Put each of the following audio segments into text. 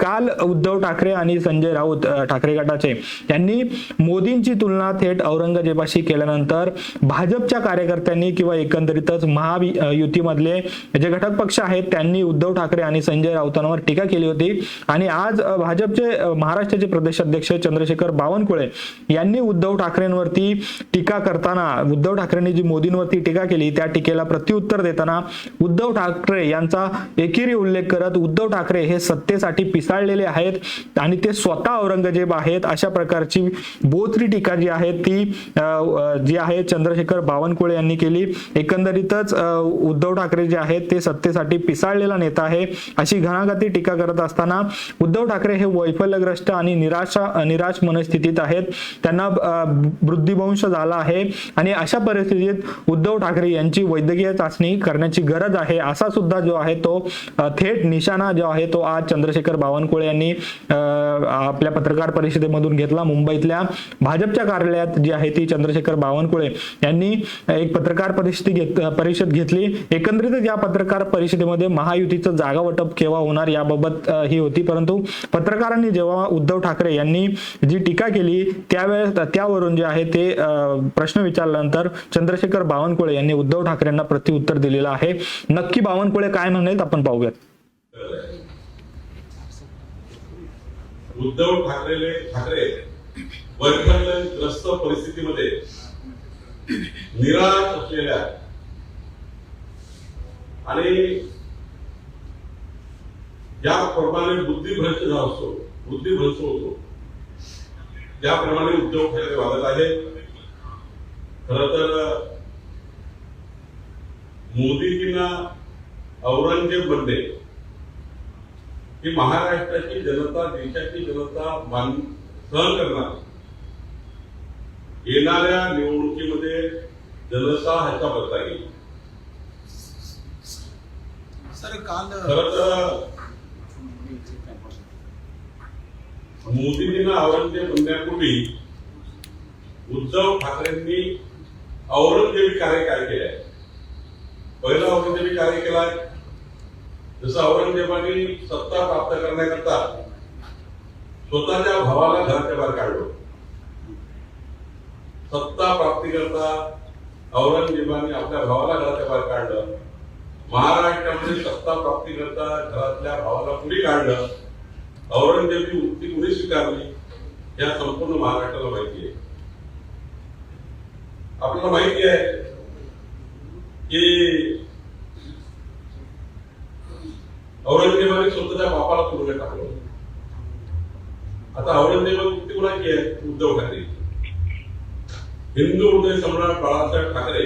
काल उद्धव ठाकरे आणि संजय राऊत ठाकरे गटाचे यांनी मोदींची तुलना थेट औरंगजेबाशी केल्यानंतर भाजपच्या कार्यकर्त्यांनी किंवा एकंदरीतच महायुतीमधले जे घटक पक्ष आहेत त्यांनी उद्धव ठाकरे आणि संजय राऊतांवर टीका केली होती. आणि आज भाजपचे महाराष्ट्राचे प्रदेशाध्यक्ष चंद्रशेखर बावनकुळे यांनी उद्धव ठाकरेंवरती टीका करताना उद्धव ठाकरेंनी जी मोदींवरती टीका केली त्या टीकेला प्रत्युत्तर देताना उद्धव ठाकरे यांचा एकेरी उल्लेख करत उद्धव ठाकरे हे सत्तेसाठी पिसाळलेले आहेत आणि ते स्वतः औरंगजेब आहेत. अशा प्रकारची बोथरी टीका जी आहे ती जी आहे चंद्रशेखर बावनकुळे यांनी केली. एकंदरीतच उद्धव ठाकरे जे आहेत ते सत्तेसाठी पिसाळलेला नेता आहे. अशी घणाघाती टीका करत असताना उद्धव ठाकरे हे वैफल्यग्रस्त आणि निराशा निराश मनस्थितीत आहेत. त्यांना वृद्धिभंश झाला आहे आणि अशा परिस्थितीत उद्धव ठाकरे यांची वैद्यकीय चाचणी करण्याची गरज आहे असा सुद्धा जो आहे तो थेट निशाणा जो आहे तो आज चंद्रशेखर बावनकुळे यांनी आपल्या पत्रकार परिषदेमधून घेतला. मुंबईतल्या भाजपच्या कार्यालयात जी आहे ती चंद्रशेखर बावनकुळे यांनी एक पत्रकार परिषद घेत परिषद घेतली. एकंदरीतच या पत्रकार परिषदेमध्ये महायुतीचं जागा वाटप केव्हा होणार याबाबत ही होती. परंतु पत्रकारांनी जेव्हा उद्धव ठाकरे यांनी जी टीका केली त्यावेळेस त्यावरून जे आहे ते प्रश्न विचारल्यानंतर चंद्रशेखर बावनकुळे यांनी उद्धव ठाकरेंना प्रत्युत्तर दिलेलं आहे. नक्की बावनकुळे काय म्हणेल आपण पाहूयात. उद्धव ठाकरेले ठाकरे वैफल्यग्रस्त परिस्थितीमध्ये निराश असलेल्या आणि ज्याप्रमाणे बुद्धिभ्रष्ट झाला असतो बुद्धिभ्रष्ट होतो त्याप्रमाणे उद्धव ठाकरे वागत आहे. खर तर मोदीजींना औरंगजेब बनले ही महाराष्ट्राची जनता देशाची जनता मान सहन करणार. येणाऱ्या निवडणुकीमध्ये जनता ह्याचा बदला घेईल काल खर तर मोदीजींना औरंगजेब बनण्यापूर्वी उद्धव ठाकरेंनी औरंगजेबी कार्य काय केलंय? पहिला औरंगजेबी कार्य केलाय जसं औरंगजेबाने सत्ता प्राप्त करण्याकरता स्वतःच्या भावाला घराच्या बाहेर काढलं. सत्ता प्राप्ती करता औरंगजेबाने आपल्या भावाला घराच्या बाहेर काढलं. महाराष्ट्रामध्ये सत्ता प्राप्ती करता घरातल्या भावाला पुढे काढलं? औरंगजेबी उक्ती कुणी स्वीकारली? या संपूर्ण महाराष्ट्राला माहिती आहे. आपल्याला माहिती आहे की औरंगजेबाने स्वतःच्या बापाला तुरुंगात टाकलं. आता औरंगजेबाने उक्ती कुणाची आहे? उद्धव ठाकरे. हिंदू हृदय सम्राट बाळासाहेब ठाकरे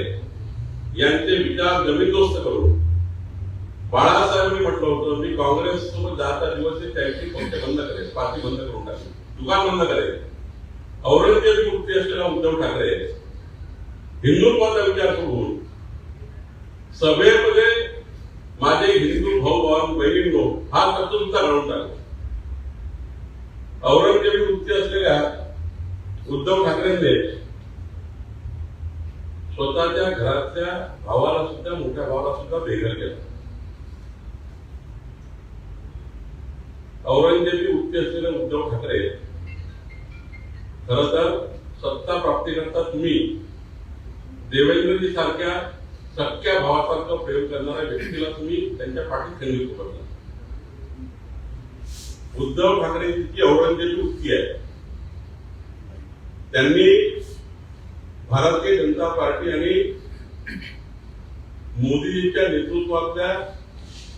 यांचे विचार जमीनदोस्त करून बाळासाहेबांनी म्हटलं होतं मी काँग्रेस सोबत दहाचा दिवस त्यांची पक्ष बंद करेल पार्टी बंद करून टाकेल दुकान बंद करेल. औरंगजेब मुक्ती असलेला उद्धव ठाकरे हिंदुत्वाचा विचार करून सभेमध्ये माझे हिंदू हो भाऊ भाऊ. बहिणींनो हा शब्द तुमचा घडवून टाकला औरंगजेबी वृत्ती असलेल्या उद्धव ठाकरेंनी स्वतःच्या घरातल्या भावाला सुद्धा मोठ्या भावाला सुद्धा बेघर केला. औरंगजेबी उक्ती असलेले उद्धव ठाकरे खर तर सत्ता प्राप्तीकरता तुम्ही देवेंद्रजी सारख्या सख्या भावासारखं प्रयोग करणाऱ्या व्यक्तीला तुम्ही त्यांच्या पाठीत खंडित उद्धव ठाकरेंची जी औरंगजेबी उक्ती आहे भारतीय जनता पार्टी आणि मोदीजींच्या नेतृत्वातल्या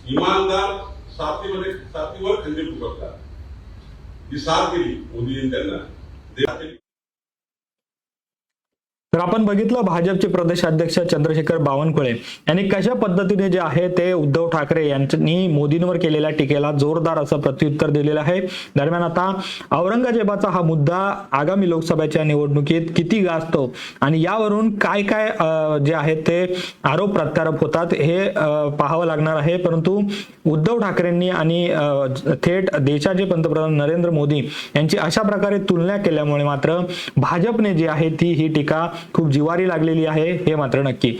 इमानदार साथीमध्ये साथीवर खंडीर उतरला ही साथ दिली मोदीजींनी तर आपण बघितलं भाजपचे प्रदेशाध्यक्ष चंद्रशेखर बावनकुळे यांनी कशा पद्धतीने जे आहे ते उद्धव ठाकरे यांनी मोदींवर केलेल्या टीकेला जोरदार असं प्रत्युत्तर दिलेलं आहे. दरम्यान आता औरंगजेबाचा हा मुद्दा आगामी लोकसभेच्या निवडणुकीत किती गाजतो आणि यावरून काय काय जे आहेत ते आरोप प्रत्यारोप होतात हे पाहावं लागणार आहे. परंतु उद्धव ठाकरेंनी आणि थेट देशाचे पंतप्रधान नरेंद्र मोदी यांची अशा प्रकारे तुलना केल्यामुळे मात्र भाजपने जी आहे ती ही टीका खूप जिवारी लागलेली आहे हे मात्र नक्की.